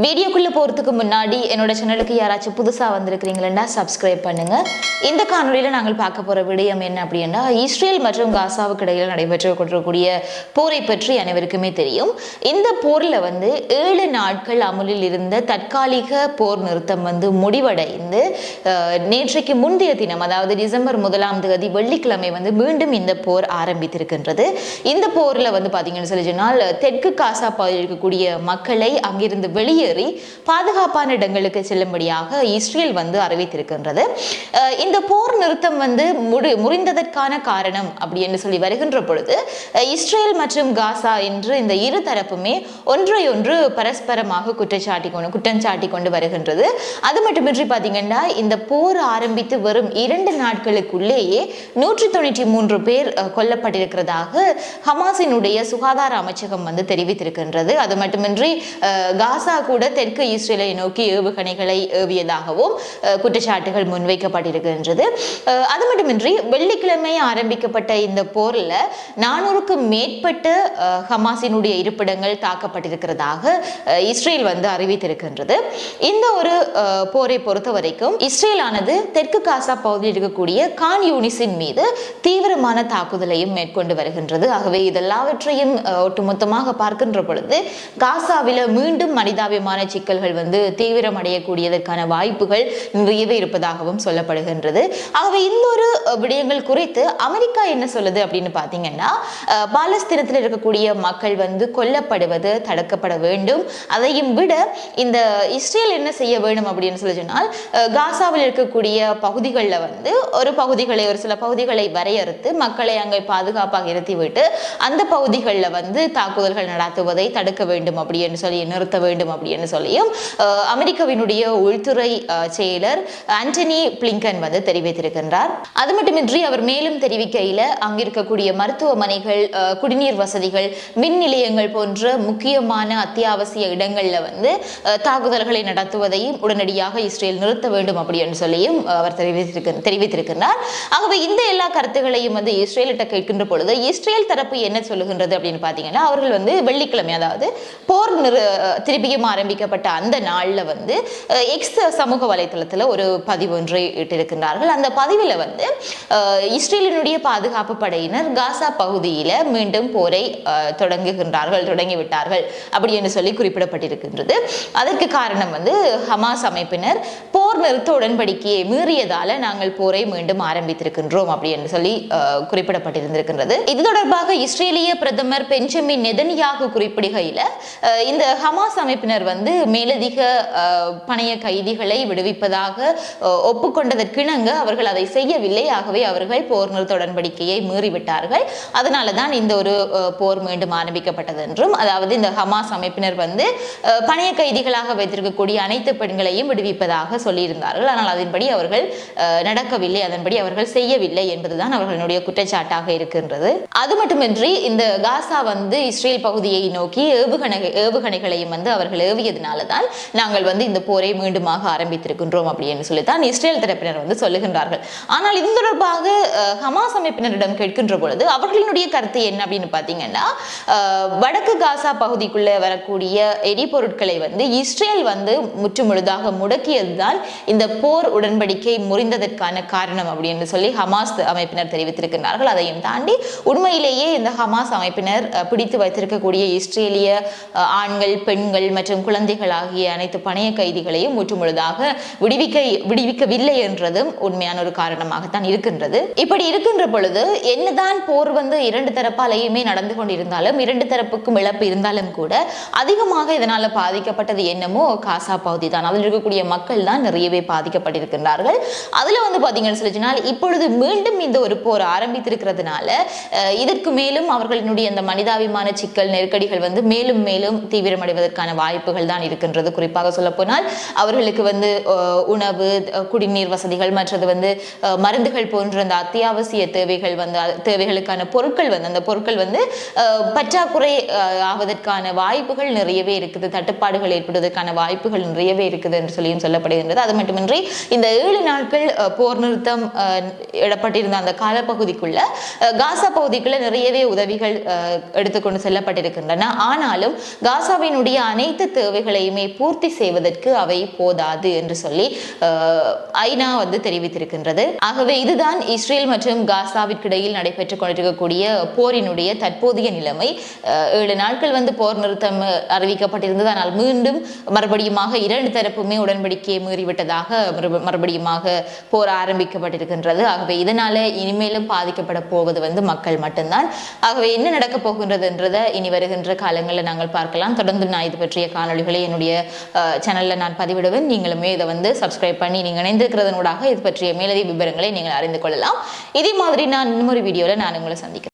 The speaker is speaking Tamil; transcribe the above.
வீடியோக்குள்ளே போகிறதுக்கு முன்னாடி என்னோட சேனலுக்கு யாராச்சும் புதுசாக வந்திருக்கிறீங்களா சப்ஸ்கிரைப் பண்ணுங்க. இந்த காணொலியில் நாங்கள் பார்க்க போகிற விடயம் என்ன அப்படின்னா இஸ்ரேல் மற்றும் காசாவுக்கு இடையில் நடைபெற்று கொண்டிருக்கக்கூடிய போரை பற்றி அனைவருக்குமே தெரியும். இந்த போரில் வந்து ஏழு நாட்கள் அமுலில் இருந்த தற்காலிக போர் நிறுத்தம் வந்து முடிவடைந்து நேற்றைக்கு முந்தைய தினம் அதாவது டிசம்பர் முதலாம் தேதி வெள்ளிக்கிழமை வந்து மீண்டும் இந்த போர் ஆரம்பித்திருக்கின்றது. இந்த போரில் வந்து பார்த்தீங்கன்னு சொல்லி சொன்னால் தெற்கு காசா பகுதியில் இருக்கக்கூடிய மக்களை அங்கிருந்து வெளியே வெளியேறி பாதுகாப்பான இடங்களுக்கு செல்லும்படியாக இஸ்ரேல் வந்து அறிவித்திருக்கின்றது. இந்த போர் நிறுத்தம் வந்து முடி முறிந்ததற்கான காரணம் அப்படி என்று சொல்லி வருகின்ற பொழுது இஸ்ரேல் மற்றும் காசா என்று இந்த இரு தரப்புமே ஒன்றை ஒன்று பரஸ்பரமாக குற்றச்சாட்டி கொண்டு குற்றம் சாட்டி கொண்டு வருகின்றது. அது மட்டுமின்றி பார்த்தீங்கன்னா இந்த போர் ஆரம்பித்து வரும் இரண்டு நாட்களுக்குள்ளேயே நூற்றி தொண்ணூற்றி மூன்று பேர் கொல்லப்பட்டிருக்கிறதாக ஹமாஸினுடைய சுகாதார அமைச்சகம் வந்து தெரிவித்திருக்கின்றது. அது மட்டுமின்றி காசா கூட தெற்கு இஸ்ரேலை நோக்கி ஏவுகணைகளை ஏவியதாகவும் குற்றச்சாட்டுகள் முன்வைக்கப்பட்டிருக்கின்றது. அது மட்டுமின்றி வெள்ளிக்கிழமை ஆரம்பிக்கப்பட்ட இந்த போரில் நானூறுக்கும் மேற்பட்ட ஹமாஸினுடைய இருப்பிடங்கள் தாக்கப்பட்டிருக்கிறதாக இஸ்ரேல் வந்து அறிவித்திருக்கின்றது. இந்த ஒரு போரை பொறுத்த வரைக்கும் இஸ்ரேலானது தெற்கு காசா பகுதியில் இருக்கக்கூடிய கான் யூனிஸின் மீது தீவிரமான தாக்குதலையும் மேற்கொண்டு வருகின்றது. ஆகவே இதெல்லாவற்றையும் ஒட்டுமொத்தமாக பார்க்கின்ற பொழுது காசாவில மீண்டும் மனிதாபிமான சிக்கல்கள் வந்து தீவிரமடையக்கூடியதற்கான வாய்ப்புகள் நிறையவே இருப்பதாகவும் சொல்லப்படுகின்றது. ஆகவே இந்த ஒரு விடயங்கள் குறித்து அமெரிக்கா என்ன சொல்லுது அப்படின்னு பார்த்தீங்கன்னா பாலஸ்தீனத்தில் இருக்கக்கூடிய மக்கள் வந்து கொல்லப்படுவது தடுக்கப்பட வேண்டும். அதையும் விட இந்த இஸ்ரேல் என்ன செய்ய வேண்டும் அப்படின்னு சொல்லி சொன்னால் காசாவில் இருக்கக்கூடிய பகுதிகளில் வந்து ஒரு பகுதிகளை ஒரு சில பகுதிகளை வரையறுத்து மக்களை அங்கே பாதுகாப்பாக இருத்திவிட்டு அந்த பகுதிகளில் வந்து தாக்குதல்கள் நடத்துவதை தடுக்க வேண்டும் அப்படின்னு சொல்லி நிறுத்த வேண்டும் அப்படின்னு அப்படின்னு சொல்லியும் அமெரிக்காவினுடைய உள்துறை செயலர் ஆண்டனி பிளிங்கன் வந்து தெரிவித்திருக்கின்றார். அது மட்டுமின்றி அவர் மேலும் தெரிவிக்கையில் அங்கிருக்கக்கூடிய மருத்துவமனைகள் குடிநீர் வசதிகள் மின் நிலையங்கள் போன்ற முக்கியமான அத்தியாவசிய இடங்கள்ல வந்து தாக்குதல்களை நடத்துவதையும் உடனடியாக இஸ்ரேல் நிறுத்த வேண்டும் அப்படின்னு சொல்லியும் அவர் தெரிவித்திருக்க தெரிவித்திருக்கின்றார். ஆகவே இந்த எல்லா கருத்துகளையும் வந்து இஸ்ரேலிட்ட கேட்கின்ற பொழுது இஸ்ரேல் தரப்பு என்ன சொல்லுகின்றது அப்படின்னு பார்த்தீங்கன்னா அவர்கள் வந்து வெள்ளிக்கிழமை அதாவது போர் நிறு அஹ், ஆரம்பிக்கப்பட்ட அந்த நாளில் வந்து எக்ஸ் சமூக வலைத்தளத்தில் ஒரு பதிவு ஒன்றை இட்டிருக்கின்றார்கள். அந்த பதிவில் வந்து இஸ்ரேலினுடைய பாதுகாப்பு படையினர் காசா பகுதியில் மீண்டும் போரை தொடங்குகின்றார்கள் தொடங்கிவிட்டார்கள் அப்படி என்று சொல்லி குறிப்பிடப்பட்டிருக்கின்றது. அதற்கு காரணம் வந்து ஹமாஸ் அமைப்பினர் போர் நிறுத்த உடன்படிக்கையை மீறியதால நாங்கள் போரை மீண்டும் ஆரம்பித்திருக்கின்றோம் அப்படி என்று சொல்லி குறிப்பிடப்பட்டிருந்திருக்கின்றது. இது தொடர்பாக இஸ்ரேலிய பிரதமர் பெஞ்சமின் நெதன்யாகு குறிப்பிடுகையில் இந்த ஹமாஸ் அமைப்பினர் வந்து மேலதிக பணைய கைதிகளை விடுவிப்பதாக ஒப்புக்கொண்டதற்கிணங்க அவர்கள் அதை செய்யவில்லை. ஆகவே அவர்கள் போர் நிறுத்த உடன்படிக்கையை மீறிவிட்டார்கள். அதனால தான் இந்த ஒரு போர் மீண்டும் ஆரம்பிக்கப்பட்டது என்றும் அதாவது இந்த ஹமாஸ் அமைப்பினர் வந்து பணைய கைதிகளாக வைத்திருக்கக்கூடிய அனைத்து பெண்களையும் விடுவிப்பதாக சொல்லியிருந்தார்கள். ஆனால் அதன்படி அவர்கள் நடக்கவில்லை. அதன்படி அவர்கள் செய்யவில்லை என்பதுதான் அவர்களுடைய குற்றச்சாட்டாக இருக்கின்றது. அது மட்டுமின்றி இந்த காசா வந்து இஸ்ரேல் பகுதியை நோக்கி ஏவுகணை ஏவுகணைகளையும் வந்து அவர்கள் ஏவியதுனால தான் நாங்கள் வந்து இந்த போரை மீண்டுமாக ஆரம்பித்திருக்கின்றோம் அப்படின்னு சொல்லித்தான் இஸ்ரேல் தரப்பினர் வந்து சொல்லுகின்றார்கள். ஆனால் இது தொடர்பாக ஹமாஸ் அமைப்பினரிடம் கேட்கின்ற பொழுது அவர்களினுடைய கருத்து என்ன அப்படின்னு பார்த்தீங்கன்னா வடக்கு காசா பகுதிக்குள்ள வரக்கூடிய எரிபொருட்களை வந்து இஸ்ரேல் வந்து முற்றுமுழுதாக முடக்கியதுதான் இந்த போர் உடன்படிக்கை முறிந்ததற்கான காரணம் அப்படின்னு சொல்லி ஹமாஸ் அமைப்பினர் தெரிவித்திருக்கிறார்கள் அதையும் தாண்டி உண்மையிலேயே இந்த ஹமாஸ் அமைப்பினர் பிடித்து வைத்திருக்கக்கூடிய இஸ்ரேலிய ஆண்கள் பெண்கள் மற்றும் குழந்தைகள் ஆகிய அனைத்து பணைய கைதிகளையும் முற்றுமுழுதாக விடுவிக்க விடுவிக்கவில்லை என்றதும் உண்மையான ஒரு காரணமாகத்தான் இருக்கின்றது. இப்படி இருக்கின்ற பொழுது என்னதான் போர் வந்து இரண்டு தரப்பாலேயுமே நடந்து கொண்டிருந்தாலும் இரண்டு தரப்புக்கும் இழப்பு இருந்தாலும் கூட அதிகமாக இதனால பாதிக்கப்பட்டது என்னமோ காசா பகுதி தான். அதில் இருக்கக்கூடிய மக்கள் தான் நிறையவே பாதிக்கப்பட்டிருக்கின்றார்கள். அதுல வந்து பாத்தீங்கன்னு சொல்லி இப்பொழுது மீண்டும் இந்த ஒரு போர் ஆரம்பித்திருக்கிறதுனால இதற்கு மேலும் அவர்களினுடைய அந்த மனிதாபிமான சிக்கல் நெருக்கடிகள் வந்து மேலும் மேலும் தீவிரமடைவதற்கான வாய்ப்பு வாய்ப்புகள் தான் இருக்கின்றது. குறிப்பாக சொல்லப்போனால் அவர்களுக்கு வந்து உணவு குடிநீர் வசதிகள் மற்றது வந்து மருந்துகள் போன்ற அந்த அத்தியாவசிய தேவைகள் வந்து தேவைகளுக்கான பொருட்கள் வந்து அந்த பொருட்கள் வந்து பற்றாக்குறை ஆவதற்கான வாய்ப்புகள் நிறையவே இருக்குது. தட்டுப்பாடுகள் ஏற்படுவதற்கான வாய்ப்புகள் நிறையவே இருக்குது என்று சொல்லியும் சொல்லப்படுகின்றது. அது மட்டுமின்றி இந்த ஏழு நாட்கள் போர் நிறுத்தம் அஹ், இடப்பட்டிருந்த அந்த காலப்பகுதிக்குள்ள காசா பகுதிக்குள்ள நிறையவே உதவிகள் அஹ், எடுத்துக்கொண்டு செல்லப்பட்டிருக்கின்றன. ஆனாலும் காசாவினுடைய அனைத்து தேவைகளையுமே பூர்த்தி செய்வதற்கு அவை போதாது என்று சொல்லி ஐநா வந்து தெரிவித்திருக்கின்றது. ஆகவே இதுதான் இஸ்ரேல் மற்றும் காசாவிற்கு இடையில் நடைபெற்றுக் கொண்டிருக்கக்கூடிய போரினுடைய தற்போதைய நிலைமை. ஏழு நாட்கள் வந்து போர் நிறுத்தம் அறிவிக்கப்பட்டிருந்தது. ஆனால் மீண்டும் மறுபடியுமாக இரண்டு தரப்புமே உடன்படிக்கையை மீறிவிட்டதாக மறுபடியுமாக போர் ஆரம்பிக்கப்பட்டிருக்கின்றது. ஆகவே இதனால இனிமேலும் பாதிக்கப்பட போவது வந்து மக்கள் மட்டும்தான். ஆகவே என்ன நடக்க போகின்றதுன்றதை இனி வருகின்ற காலங்களில் நாங்கள் பார்க்கலாம். தொடர்ந்து நான் இது பற்றிய காணொலிகளை என்னுடைய சேனலில் நான் பதிவிடுவேன். நீங்களுமே இதை வந்து சப்ஸ்கிரைப் பண்ணி நீங்கள் இணைந்திருக்கிறதனூடாக இது பற்றிய மேலதிக விவரங்களை நீங்கள் அறிந்து கொள்ளலாம். இதே மாதிரி நான் இன்னொரு வீடியோவில் நான் உங்களை சந்திக்கிறேன்.